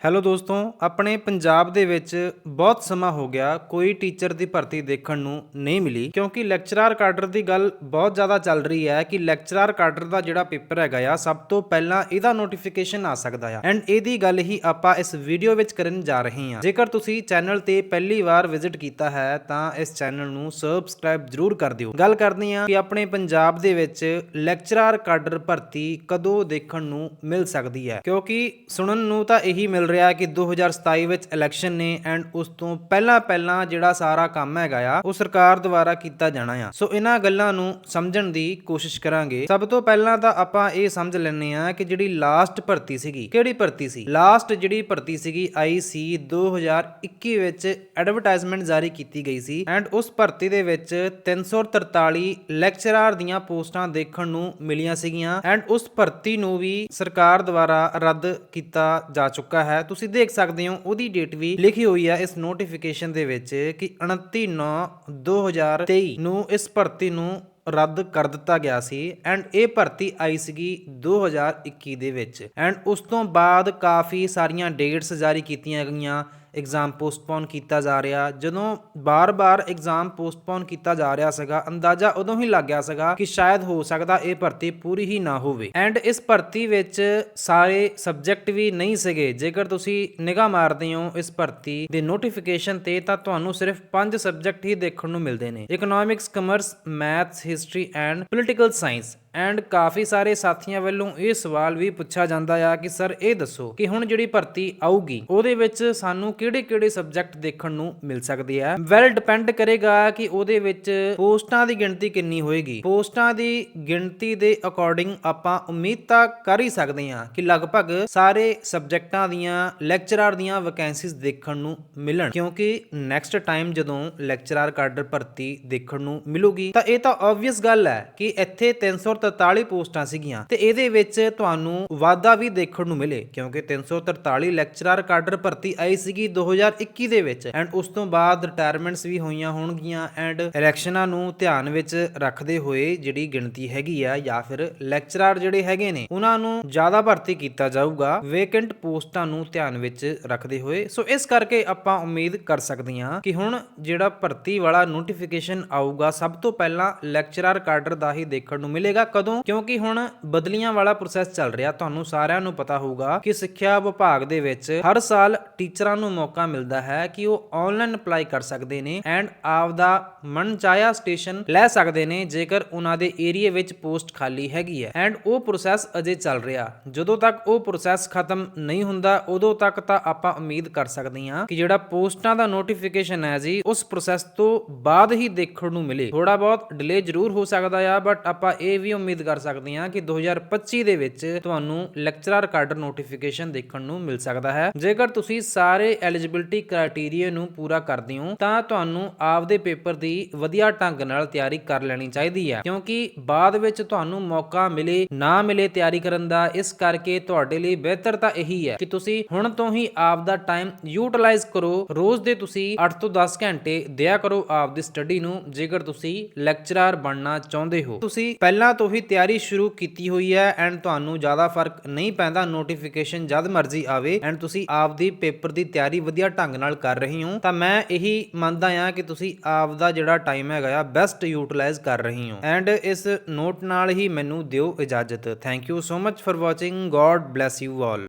Hello ਦੋਸਤੋ, ਆਪਣੇ ਪੰਜਾਬ ਦੇ ਵਿੱਚ ਬਹੁਤ ਸਮਾਂ ਹੋ ਗਿਆ ਕੋਈ ਟੀਚਰ ਦੀ ਭਰਤੀ ਦੇਖਣ ਨੂੰ ਨਹੀਂ ਮਿਲੀ, ਕਿਉਂਕਿ ਲੈਕਚਰਰ ਕਾਡਰ ਦੀ ਗੱਲ ਬਹੁਤ ਜ਼ਿਆਦਾ ਚੱਲ ਰਹੀ ਹੈ ਕਿ ਲੈਕਚਰਰ ਕਾਡਰ ਦਾ ਜਿਹੜਾ ਪੇਪਰ ਹੈਗਾ ਆ, ਸਭ ਤੋਂ ਪਹਿਲਾਂ ਇਹਦਾ ਨੋਟੀਫਿਕੇਸ਼ਨ ਆ ਸਕਦਾ ਆ। ਐਂਡ ਇਹਦੀ ਗੱਲ ਹੀ ਆਪਾਂ ਇਸ ਵੀਡੀਓ ਵਿੱਚ ਕਰਨ ਜਾ ਰਹੇ ਹਾਂ। ਜੇਕਰ ਤੁਸੀਂ ਚੈਨਲ ਤੇ ਪਹਿਲੀ ਵਾਰ ਵਿਜ਼ਿਟ ਕੀਤਾ ਹੈ, ਤਾਂ ਇਸ ਚੈਨਲ ਨੂੰ ਸਬਸਕ੍ਰਾਈਬ ਜ਼ਰੂਰ ਕਰ ਦਿਓ। ਗੱਲ ਕਰਦੇ ਹਾਂ ਕਿ ਆਪਣੇ ਪੰਜਾਬ ਦੇ ਵਿੱਚ ਲੈਕਚਰਰ ਕਾਡਰ ਭਰਤੀ ਕਦੋਂ ਦੇਖਣ ਨੂੰ ਮਿਲ ਸਕਦੀ ਹੈ, ਕਿਉਂਕਿ ਸੁਣਨ ਨੂੰ ਤਾਂ ਇਹੀ ਮਿਲ ਰਿਹਾ ਕਿ 2027 ਵਿੱਚ ਇਲੈਕਸ਼ਨ ਨੇ ਐਂਡ ਉਸ ਤੋਂ ਪਹਿਲਾਂ ਪਹਿਲਾਂ ਜਿਹੜਾ ਸਾਰਾ ਕੰਮ ਹੈਗਾ ਆ, ਉਹ ਸਰਕਾਰ ਦੁਆਰਾ ਕੀਤਾ ਜਾਣਾ ਆ। ਸੋ ਇਹਨਾਂ ਗੱਲਾਂ ਨੂੰ ਸਮਝਣ ਦੀ ਕੋਸ਼ਿਸ਼ ਕਰਾਂਗੇ। ਸਭ ਤੋਂ ਪਹਿਲਾਂ ਤਾਂ ਆਪਾਂ ਇਹ ਸਮਝ ਲੈਣੇ ਆ ਕਿ ਜਿਹੜੀ ਲਾਸਟ ਭਰਤੀ ਸੀਗੀ, ਕਿਹੜੀ ਭਰਤੀ ਸੀ? ਲਾਸਟ ਜਿਹੜੀ ਭਰਤੀ ਸੀਗੀ ਆਈ ਸੀ 2021 ਵਿੱਚ ਐਡਵਰਟਾਈਜ਼ਮੈਂਟ ਜਾਰੀ ਕੀਤੀ ਗਈ ਸੀ ਐਂਡ ਉਸ ਭਰਤੀ ਦੇ ਵਿੱਚ 343 ਲੈਕਚਰਰ ਦੀਆਂ ਪੋਸਟਾਂ ਦੇਖਣ ਨੂੰ ਮਿਲੀਆਂ ਸੀਗੀਆਂ ਐਂਡ ਉਸ ਭਰਤੀ ਨੂੰ ਵੀ ਸਰਕਾਰ ਦੁਆਰਾ ਰੱਦ ਕੀਤਾ ਜਾ ਚੁੱਕਾ ਹੈ। ਤੁਸੀਂ ਦੇਖ ਸਕਦੇ ਹੋ, ਉਹਦੀ ਡੇਟ ਵੀ ਲਿਖੀ ਹੋਈ ਹੈ ਇਸ ਨੋਟੀਫਿਕੇਸ਼ਨ ਦੇ ਵਿੱਚ ਕਿ 29 9 2023 ਨੂੰ ਇਸ ਭਰਤੀ ਨੂੰ ਰੱਦ ਕਰ ਦਿੱਤਾ ਗਿਆ ਸੀ ਐਂਡ ਇਹ ਭਰਤੀ ਆਈ ਸੀਗੀ 2021 ਦੇ ਵਿੱਚ ਐਂਡ ਉਸ ਤੋਂ ਬਾਅਦ ਕਾਫੀ ਸਾਰੀਆਂ ਡੇਟਸ ਜਾਰੀ ਕੀਤੀਆਂ ਗਈਆਂ। ਐਗਜ਼ਾਮ ਪੋਸਟਪੋਨ ਕੀਤਾ ਜਾ ਰਿਹਾ। ਜਦੋਂ ਬਾਰ-ਬਾਰ ਐਗਜ਼ਾਮ ਪੋਸਟਪੋਨ ਕੀਤਾ ਜਾ ਰਿਹਾ ਸੀਗਾ, ਅੰਦਾਜ਼ਾ ਉਦੋਂ ਹੀ ਲੱਗ ਗਿਆ ਸੀਗਾ ਕਿ ਸ਼ਾਇਦ ਹੋ ਸਕਦਾ ਇਹ ਭਰਤੀ ਪੂਰੀ ਹੀ ਨਾ ਹੋਵੇ। ਐਂਡ ਇਸ ਭਰਤੀ ਵਿੱਚ ਸਾਰੇ ਸਬਜੈਕਟ ਵੀ ਨਹੀਂ ਸੀਗੇ। ਜੇਕਰ ਤੁਸੀਂ ਨਿਗਾਹ ਮਾਰਦੇ ਹੋ ਇਸ ਭਰਤੀ ਦੇ ਨੋਟੀਫਿਕੇਸ਼ਨ ਤੇ, ਤਾਂ ਤੁਹਾਨੂੰ ਸਿਰਫ 5 ਸਬਜੈਕਟ ਹੀ ਦੇਖਣ ਨੂੰ ਮਿਲਦੇ ਨੇ। Economics commerce maths history and political science and ਕਾਫੀ ਸਾਰੇ ਸਾਥੀਆਂ ਵੱਲੋਂ ਇਹ ਸਵਾਲ ਵੀ ਪੁੱਛਿਆ ਜਾਂਦਾ ਆ ਕਿ, ਸਰ, ਇਹ ਦੱਸੋ ਕਿ ਹੁਣ ਜਿਹੜੀ ਭਰਤੀ ਆਊਗੀ, ਉਹਦੇ ਵਿੱਚ ਸਾਨੂੰ ਕਿਹੜੇ-ਕਿਹੜੇ ਸਬਜੈਕਟ ਦੇਖਣ ਨੂੰ ਮਿਲ ਸਕਦੇ ਆ? ਵੈਲ ਡਿਪੈਂਡ ਕਰੇਗਾ ਕਿ ਉਹਦੇ ਵਿੱਚ ਪੋਸਟਾਂ ਦੀ ਗਿਣਤੀ ਕਿੰਨੀ ਹੋਏਗੀ। ਪੋਸਟਾਂ ਦੀ ਗਿਣਤੀ ਦੇ ਅਕੋਰਡਿੰਗ ਆਪਾਂ ਉਮੀਦ ਤਾਂ ਕਰ ਹੀ ਸਕਦੇ ਹਾਂ ਕਿ ਲਗਭਗ ਸਾਰੇ ਸਬਜੈਕਟਾਂ ਦੀਆਂ ਲੈਕਚਰਰ ਦੀਆਂ ਵੈਕੈਂਸੀਜ਼ ਦੇਖਣ ਨੂੰ ਮਿਲਣ। ਕਿਉਂਕਿ ਨੈਕਸਟ ਟਾਈਮ ਜਦੋਂ ਲੈਕਚਰਰ ਕਾਡਰ ਭਰਤੀ ਦੇਖਣ ਨੂੰ ਮਿਲੂਗੀ, ਤਾਂ ਇਹ ਤਾਂ ਆਬਵੀਅਸ ਗੱਲ ਹੈ ਕਿ ਇੱਥੇ 343 ਪੋਸਟਾਂ ਸੀਗੀਆਂ ਤੇ ਇਹਦੇ ਵਿੱਚ ਤੁਹਾਨੂੰ ਵਾਧਾ ਵੀ ਦੇਖਣ ਨੂੰ ਮਿਲੇ, ਕਿਉਂਕਿ 343 ਲੈਕਚਰਰ ਕਾਡਰ ਭਰਤੀ ਆਈ ਸੀਗੀ 2021 ਦੇ ਵਿੱਚ ਐਂਡ ਉਸ ਤੋਂ ਬਾਅਦ ਰਿਟਾਇਰਮੈਂਟਸ ਵੀ ਹੋਈਆਂ ਹੋਣਗੀਆਂ ਐਂਡ ਇਲੈਕਸ਼ਨਾਂ ਨੂੰ ਧਿਆਨ ਵਿੱਚ ਰੱਖਦੇ ਹੋਏ ਜਿਹੜੀ ਗਿਣਤੀ ਹੈਗੀ ਆ ਜਾਂ ਫਿਰ ਲੈਕਚਰਰ ਜਿਹੜੇ ਹੈਗੇ ਨੇ, ਉਹਨਾਂ ਨੂੰ ਜ਼ਿਆਦਾ ਭਰਤੀ ਕੀਤਾ ਜਾਊਗਾ ਵੇਕੈਂਟ ਪੋਸਟਾਂ ਨੂੰ ਧਿਆਨ ਵਿੱਚ ਰੱਖਦੇ ਹੋਏ। ਸੋ ਇਸ ਕਰਕੇ ਆਪਾਂ ਉਮੀਦ ਕਰ ਸਕਦੇ ਹਾਂ ਕਿ ਹੁਣ ਜਿਹੜਾ ਭਰਤੀ ਵਾਲਾ ਨੋਟੀਫਿਕੇਸ਼ਨ ਆਊਗਾ, ਸਭ ਤੋਂ ਪਹਿਲਾਂ ਲੈਕਚਰਰ ਕਾਡਰ ਦਾ ਹੀ ਦੇਖਣ ਨੂੰ ਮਿਲੇਗਾ। ਕਦੋਂ? ਕਿਉਂਕਿ ਹੁਣ ਬਦਲੀਆਂ ਵਾਲਾ ਪ੍ਰੋਸੈਸ ਚੱਲ ਰਿਹਾ, ਤੁਹਾਨੂੰ ਸਾਰਿਆਂ ਨੂੰ ਪਤਾ ਹੋਊਗਾ ਕਿ ਸਿੱਖਿਆ ਵਿਭਾਗ ਦੇ ਵਿੱਚ ਹਰ ਸਾਲ ਟੀਚਰਾਂ ਨੂੰ ਮੌਕਾ ਮਿਲਦਾ ਹੈ ਕਿ ਉਹ ਆਨਲਾਈਨ ਅਪਲਾਈ ਕਰ ਸਕਦੇ ਨੇ ਐਂਡ ਆਪਦਾ ਮਨਚਾਹਿਆ ਸਟੇਸ਼ਨ ਲੈ ਸਕਦੇ ਨੇ, ਜੇਕਰ ਉਹਨਾਂ ਦੇ ਏਰੀਆ ਵਿੱਚ ਪੋਸਟ ਖਾਲੀ ਹੈਗੀ ਹੈ। ਐਂਡ ਉਹ ਪ੍ਰੋਸੈਸ ਅਜੇ ਚੱਲ ਰਿਹਾ। ਜਦੋਂ ਤੱਕ ਉਹ ਪ੍ਰੋਸੈਸ ਖਤਮ ਨਹੀਂ ਹੁੰਦਾ, ਉਦੋਂ ਤੱਕ ਤਾਂ ਆਪਾਂ ਉਮੀਦ ਕਰ ਸਕਦੇ ਹਾਂ ਕਿ ਜਿਹੜਾ ਪੋਸਟਾਂ ਦਾ ਨੋਟੀਫਿਕੇਸ਼ਨ ਹੈ ਜੀ, ਉਸ ਪ੍ਰੋਸੈਸ ਤੋਂ ਬਾਅਦ ਹੀ ਦੇਖਣ ਨੂੰ ਮਿਲੇ। ਥੋੜਾ ਬਹੁਤ ਡਿਲੇ ਜ਼ਰੂਰ ਹੋ ਸਕਦਾ ਆ ਬਟ ਆਪਾਂ ਇਹ ਵੀ ਉਮੀਦ ਕਰ ਸਕਦੇ ਹਾਂ ਕਿ 2025 ਦੇ ਵਿੱਚ ਤੁਹਾਨੂੰ ਲੈਕਚਰਰ ਕਾਡਰ ਨੋਟੀਫਿਕੇਸ਼ਨ ਦੇਖਣ ਨੂੰ ਮਿਲ ਸਕਦਾ ਹੈ। ਜੇਕਰ ਤੁਸੀਂ ਸਾਰੇ ਐਲੀਜੀਬਿਲਟੀ ਕ੍ਰਾਈਟੇਰੀਆ ਨੂੰ ਪੂਰਾ ਕਰਦੇ ਹੋ, ਤਾਂ ਤੁਹਾਨੂੰ ਆਪਦੇ ਪੇਪਰ ਦੀ ਵਧੀਆ ਢੰਗ ਨਾਲ ਤਿਆਰੀ ਕਰ ਲੈਣੀ ਚਾਹੀਦੀ ਹੈ। ਕਿਉਂਕਿ ਬਾਅਦ ਵਿੱਚ ਤੁਹਾਨੂੰ ਮੌਕਾ ਮਿਲੇ, ਨਾ ਮਿਲੇ ਤਿਆਰੀ ਕਰਨ ਦਾ, ਇਸ ਕਰਕੇ ਤੁਹਾਡੇ ਲਈ ਬਿਹਤਰ ਤਾਂ ਇਹੀ ਹੈ ਕਿ ਤੁਸੀਂ ਹੁਣ ਤੋਂ ਹੀ ਆਪ ਦਾ ਟਾਈਮ ਯੂਟਿਲਾਈਜ਼ ਕਰੋ। ਰੋਜ਼ ਦੇ ਤੁਸੀਂ 8 ਤੋਂ 10 ਘੰਟੇ ਦਿਆ ਕਰੋ ਆਪ ਦੀ ਸਟੱਡੀ ਨੂੰ, ਜੇਕਰ ਤੁਸੀਂ ਲੈਕਚਰਰ ਬਣਨਾ ਚਾਹੁੰਦੇ ਹੋ। ਤੁਸੀਂ ਪਹਿਲਾਂ ਤੋਂ ਤੋਂ ਹੀ ਤਿਆਰੀ ਸ਼ੁਰੂ ਕੀਤੀ ਹੋਈ ਹੈ ਐਂਡ ਤੁਹਾਨੂੰ ਜ਼ਿਆਦਾ ਫ਼ਰਕ ਨਹੀਂ ਪੈਂਦਾ ਨੋਟੀਫਿਕੇਸ਼ਨ ਜਦ ਮਰਜ਼ੀ ਆਵੇ ਐਂਡ ਤੁਸੀਂ ਆਪ ਦੀ ਪੇਪਰ ਦੀ ਤਿਆਰੀ ਵਧੀਆ ਢੰਗ ਨਾਲ ਕਰ ਰਹੇ ਹੋ, ਤਾਂ ਮੈਂ ਇਹੀ ਮੰਨਦਾ ਹਾਂ ਕਿ ਤੁਸੀਂ ਆਪ ਦਾ ਜਿਹੜਾ ਟਾਈਮ ਹੈਗਾ ਆ ਬੈਸਟ ਯੂਟਿਲਾਈਜ਼ ਕਰ ਰਹੇ ਹੋ। ਐਂਡ ਇਸ ਨੋਟ ਨਾਲ ਹੀ ਮੈਨੂੰ ਦਿਓ ਇਜਾਜ਼ਤ। Thank you so much for watching God bless you all